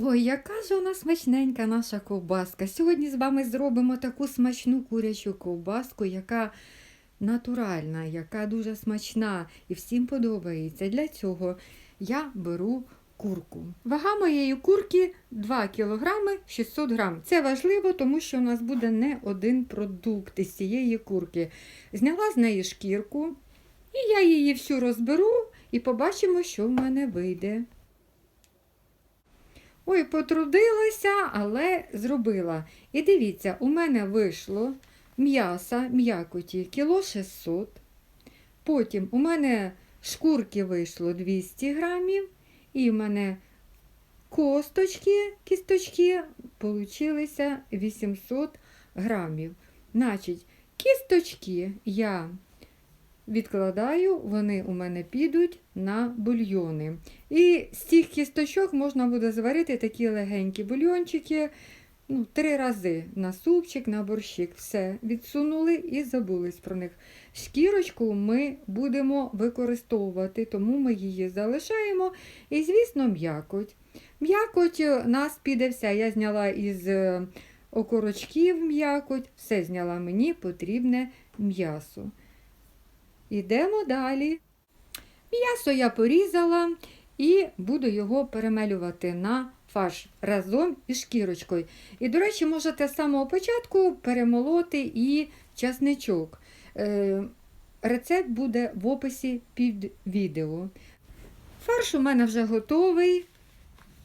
Ой, яка ж нас смачненька наша ковбаска. Сьогодні з вами зробимо таку смачну курячу ковбаску, яка натуральна, яка дуже смачна і всім подобається. Для цього я беру курку. Вага моєї курки 2 кг 600 г. Це важливо, тому що у нас буде не один продукт із цієї курки. Зняла з неї шкірку, і я її всю розберу і побачимо, що в мене вийде. Ой, потрудилася, але зробила. І дивіться, у мене вийшло м'яса, м'якоті, кіло 600. Потім у мене шкурки вийшло 200 грамів. І в мене косточки, кісточки получилися 800 грамів. Значить, кісточки я відкладаю, вони у мене підуть на бульйони. І з цих кісточок можна буде зварити такі легенькі бульйончики ну, три рази на супчик, на борщик. Все, відсунули і забулись про них. Шкірочку ми будемо використовувати, тому ми її залишаємо. І, звісно, м'якоть. М'якоть нас піде вся. Я зняла із е, окорочків м'якоть, все зняла мені потрібне м'ясо. Ідемо далі. М'ясо я порізала і буду його перемелювати на фарш разом із шкірочкою. І, до речі, можете з самого початку перемолоти і часничок. Е, Рецепт буде в описі під відео. Фарш у мене вже готовий.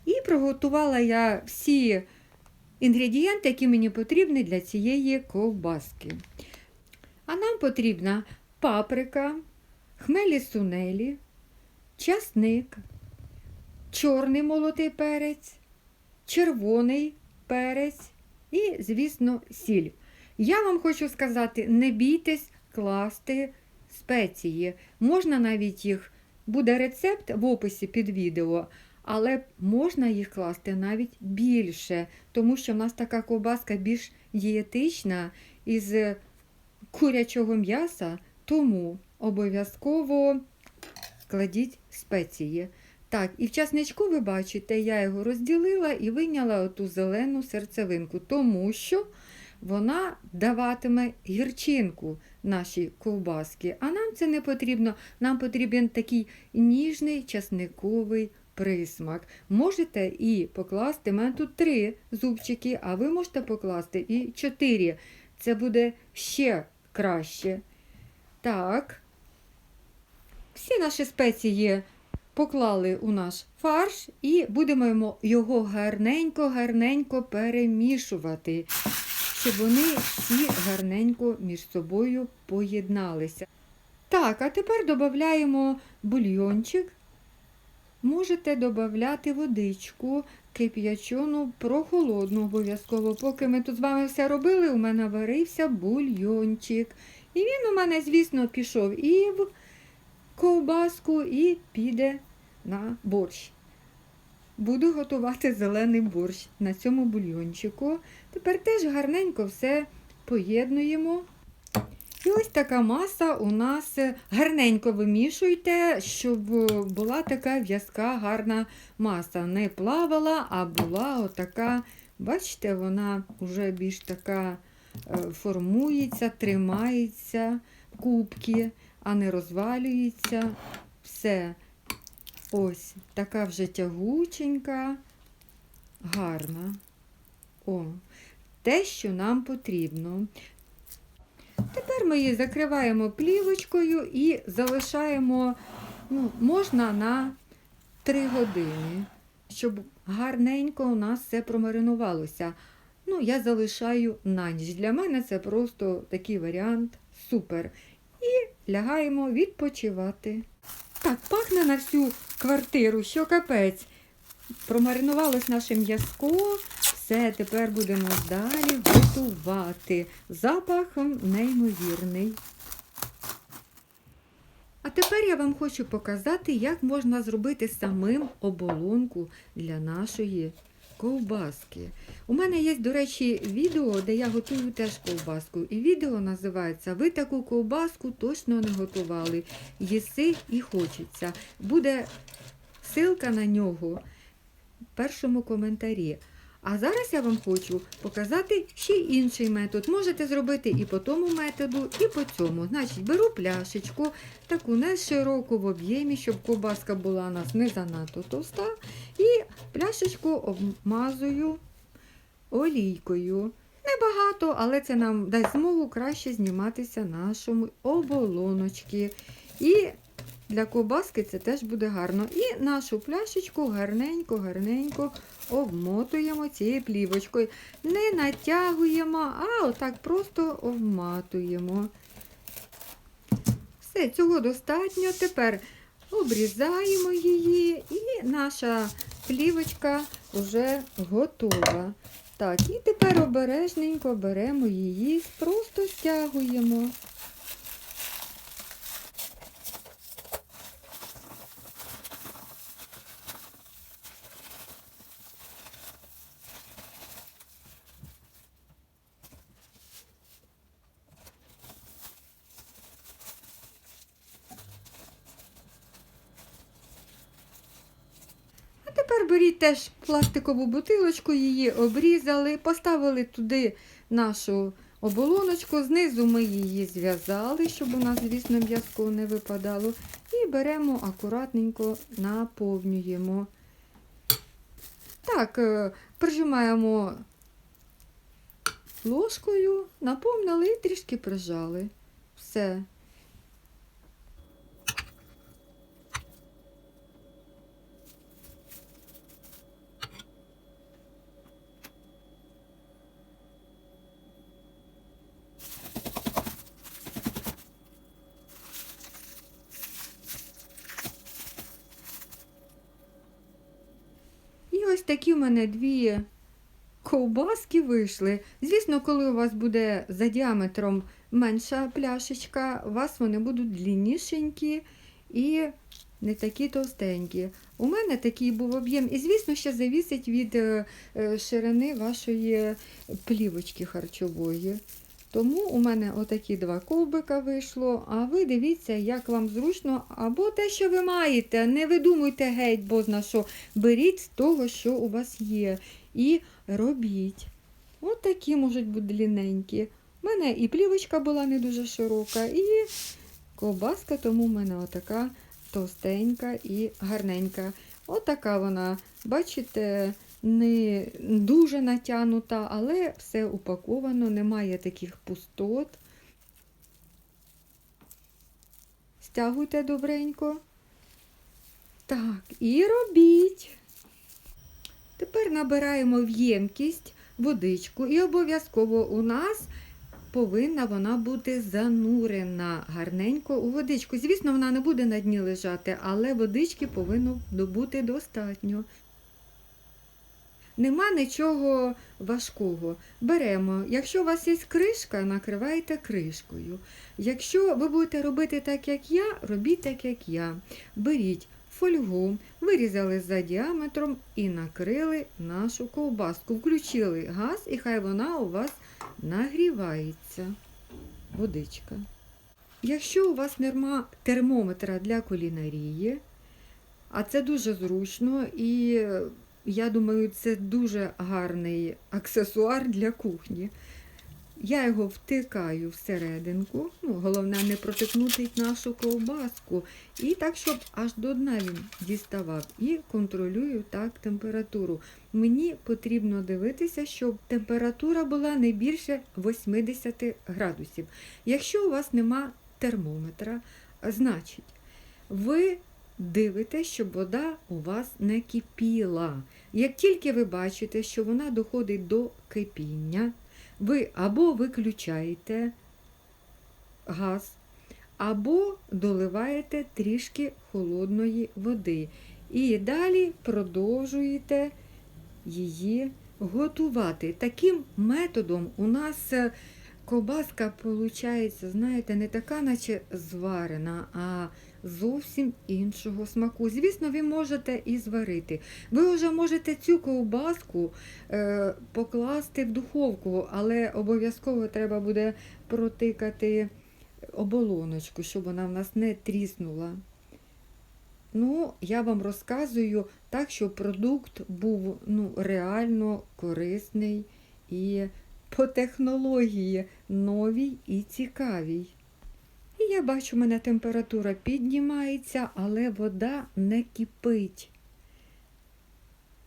І приготувала я всі інгредієнти, які мені потрібні для цієї ковбаски. А нам потрібна паприка, хмелі сунелі, часник, чорний молотий перець, червоний перець і, звісно, сіль. Я вам хочу сказати, не бійтесь класти спеції. Можна навіть їх, буде рецепт в описі під відео, але можна їх класти навіть більше, тому що в нас така ковбаска більш дієтична із курячого м'яса, тому обов'язково кладіть спеції. Так, і в часничку ви бачите, я його розділила і вийняла оту зелену серцевинку, тому що вона даватиме гірчинку нашій ковбаски. А нам це не потрібно. Нам потрібен такий ніжний часниковий присмак. Можете і покласти, у мене тут три зубчики, а ви можете покласти і чотири. Це буде ще краще. Так. Всі наші спеції поклали у наш фарш і будемо його гарненько-гарненько перемішувати, щоб вони всі гарненько між собою поєдналися. Так, а тепер додаємо бульйончик. Можете додати водичку, кип'ячену, прохолодну обов'язково. Поки ми тут з вами все робили, у мене варився бульйончик. І він у мене, звісно, пішов і в ковбаску, і піде на борщ. Буду готувати зелений борщ на цьому бульйончику. Тепер теж гарненько все поєднуємо. І ось така маса у нас гарненько вимішуйте, щоб була така в'язка гарна маса. Не плавала, а була отака, бачите, вона вже більш така формується, тримається кубки, а не розвалюється. Все. Ось така вже тягученька, гарна. О, те, що нам потрібно. Тепер ми її закриваємо плівочкою і залишаємо, ну, можна на 3 години, щоб гарненько у нас все промаринувалося. Ну, я залишаю на ніч. Для мене це просто такий варіант супер. І лягаємо відпочивати. Так, пахне на всю квартиру, що капець. Промаринувалось наше м'язко. Все, тепер будемо далі готувати. Запах неймовірний. А тепер я вам хочу показати, як можна зробити самим оболонку для нашої ковбаски. У мене є, до речі, відео, де я готую теж ковбаску. І відео називається Ви таку ковбаску точно не готували. Їси і хочеться. Буде ссылка на нього в першому коментарі. А зараз я вам хочу показати ще інший метод. Можете зробити і по тому методу, і по цьому. Значить, беру пляшечку, таку не широку в об'ємі, щоб ковбаска була у нас не занадто товста. І пляшечку обмазую олійкою. Небагато, але це нам дасть змогу краще зніматися нашому оболоночки. І для ковбаски це теж буде гарно. І нашу пляшечку гарненько-гарненько обмотуємо цією плівочкою. Не натягуємо, а отак просто обматуємо. Все, цього достатньо. Тепер обрізаємо її, і наша плівочка вже готова. Так, і тепер обережненько беремо її, просто стягуємо. А тепер беріть теж пластикову бутилочку, її обрізали, поставили туди нашу оболоночку, знизу ми її зв'язали, щоб у нас, звісно, м'язко не випадало. І беремо акуратненько наповнюємо. Так, е, прижимаємо ложкою, наповнили і трішки прижали. Все. І ось такі в мене дві ковбаски вийшли. Звісно, коли у вас буде за діаметром менша пляшечка, у вас вони будуть дліннішенькі і не такі товстенькі. У мене такий був об'єм, і, звісно, ще завісить від е, е, ширини вашої плівочки харчової. Тому у мене отакі два ковбика вийшло, а ви дивіться, як вам зручно, або те, що ви маєте. Не видумуйте геть, бо зна що. Беріть з того, що у вас є, і робіть. От такі можуть бути длинненькі. У мене і плівочка була не дуже широка, і ковбаска, тому в мене отака товстенька і гарненька. Отака вона, бачите, не дуже натягнута, але все упаковано, немає таких пустот. Стягуйте добренько. Так, і робіть. Тепер набираємо в ємкість водичку, і обов'язково у нас повинна вона бути занурена гарненько у водичку. Звісно, вона не буде на дні лежати, але водички повинно бути достатньо. Нема нічого важкого. Беремо, якщо у вас є кришка, накривайте кришкою. Якщо ви будете робити так, як я, робіть так, як я. Беріть фольгу, вирізали за діаметром і накрили нашу ковбаску. Включили газ, і хай вона у вас нагрівається. Водичка. Якщо у вас нема термометра для кулінарії, а це дуже зручно і я думаю, це дуже гарний аксесуар для кухні. Я його втикаю всерединку, ну, головне не протикнути нашу ковбаску. І так, щоб аж до дна він діставав. І контролюю так температуру. Мені потрібно дивитися, щоб температура була не більше 80 градусів. Якщо у вас нема термометра, значить, ви дивитесь, щоб вода у вас не кипіла. Як тільки ви бачите, що вона доходить до кипіння, ви або виключаєте газ, або доливаєте трішки холодної води. І далі продовжуєте її готувати. Таким методом у нас е, ковбаска, виходить, знаєте, не така, наче зварена, а зовсім іншого смаку. Звісно, ви можете і зварити. Ви вже можете цю ковбаску е, покласти в духовку, але обов'язково треба буде протикати оболоночку, щоб вона в нас не тріснула. Ну, я вам розказую так, щоб продукт був ну, реально корисний і по технології новій і цікавій. І я бачу, у мене температура піднімається, але вода не кипить.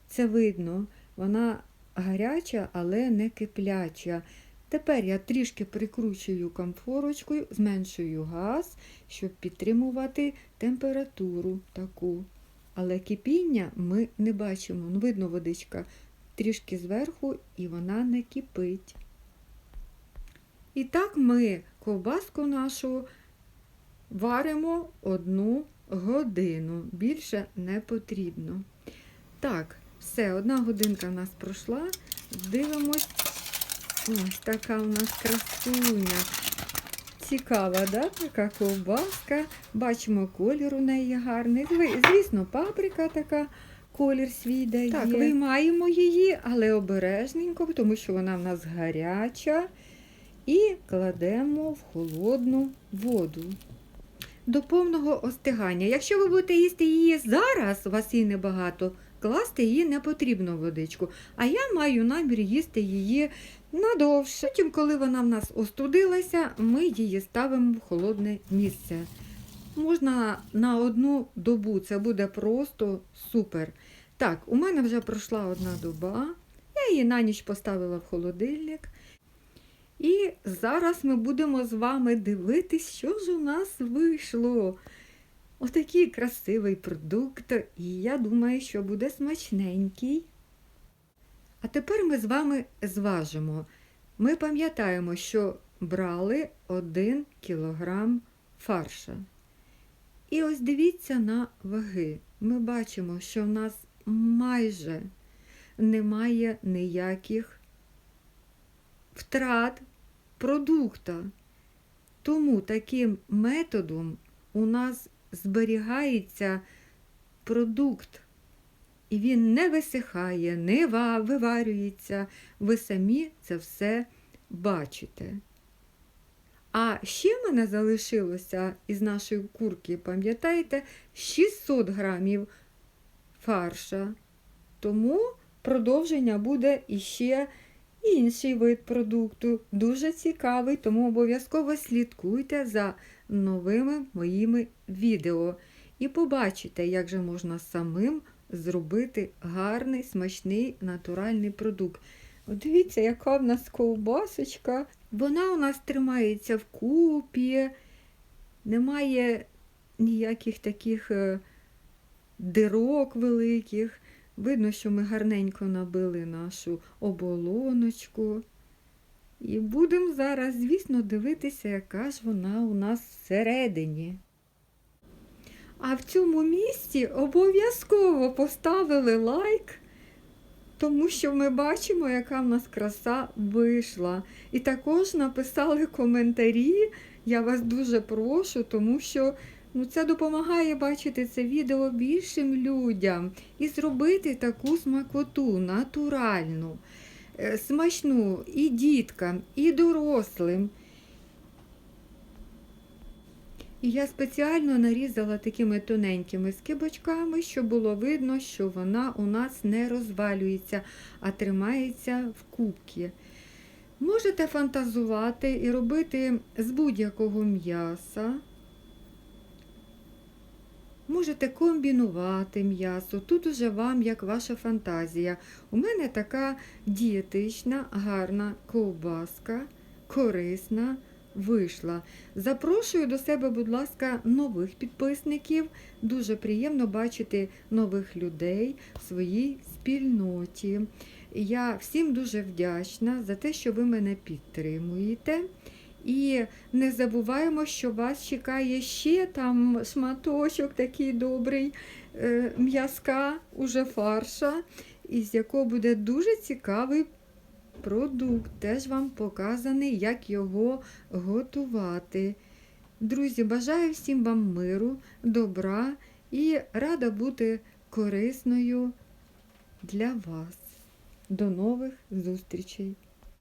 Це видно, вона гаряча, але не кипляча. Тепер я трішки прикручую комфорочкою, зменшую газ, щоб підтримувати температуру таку. Але кипіння ми не бачимо. Ну, видно, водичка трішки зверху і вона не кипить. І так ми ковбаску нашу варимо одну годину. Більше не потрібно. Так, все, одна годинка в нас пройшла. Дивимось. Ось така у нас красуня. Цікава, да? така ковбаска. Бачимо, колір у неї гарний. Звісно, паприка така, колір свій дає. Так, виймаємо її, але обережненько, тому що вона в нас гаряча. І кладемо в холодну воду. До повного остигання. Якщо ви будете їсти її зараз, у вас її небагато, класти її не потрібно в водичку. А я маю намір їсти її надовше. Потім, коли вона в нас остудилася, ми її ставимо в холодне місце. Можна на одну добу, це буде просто супер. Так, у мене вже пройшла одна доба. Я її на ніч поставила в холодильник. І зараз ми будемо з вами дивитись, що ж у нас вийшло. Отакий красивий продукт, і я думаю, що буде смачненький. А тепер ми з вами зважимо. Ми пам'ятаємо, що брали 1 кілограм фарша. І ось дивіться на ваги. Ми бачимо, що в нас майже немає ніяких втрат продукта. Тому таким методом у нас зберігається продукт, і він не висихає, не виварюється. Ви самі це все бачите. А ще в мене залишилося із нашої курки, пам'ятаєте, 600 грамів фарша. Тому продовження буде іще інший вид продукту. Дуже цікавий, тому обов'язково слідкуйте за новими моїми відео. І побачите, як же можна самим зробити гарний, смачний, натуральний продукт. От дивіться, яка в нас ковбасочка. Вона у нас тримається вкупі, немає ніяких таких е, дирок великих. Видно, що ми гарненько набили нашу оболоночку. І будемо зараз, звісно, дивитися, яка ж вона у нас всередині. А в цьому місці обов'язково поставили лайк, тому що ми бачимо, яка в нас краса вийшла. І також написали коментарі. Я вас дуже прошу, тому що ну, це допомагає бачити це відео більшим людям і зробити таку смакоту натуральну, е, смачну і діткам, і дорослим. І я спеціально нарізала такими тоненькими скибочками, щоб було видно, що вона у нас не розвалюється, а тримається в кубці. Можете фантазувати і робити з будь-якого м'яса. Можете комбінувати м'ясо. Тут уже вам як ваша фантазія. У мене така дієтична, гарна ковбаска, корисна вийшла. Запрошую до себе, будь ласка, нових підписників. Дуже приємно бачити нових людей в своїй спільноті. Я всім дуже вдячна за те, що ви мене підтримуєте. І не забуваємо, що вас чекає ще там шматочок такий добрий е, м'язка, уже фарша, із якого буде дуже цікавий продукт. Теж вам показаний, як його готувати. Друзі, бажаю всім вам миру, добра і рада бути корисною для вас. До нових зустрічей!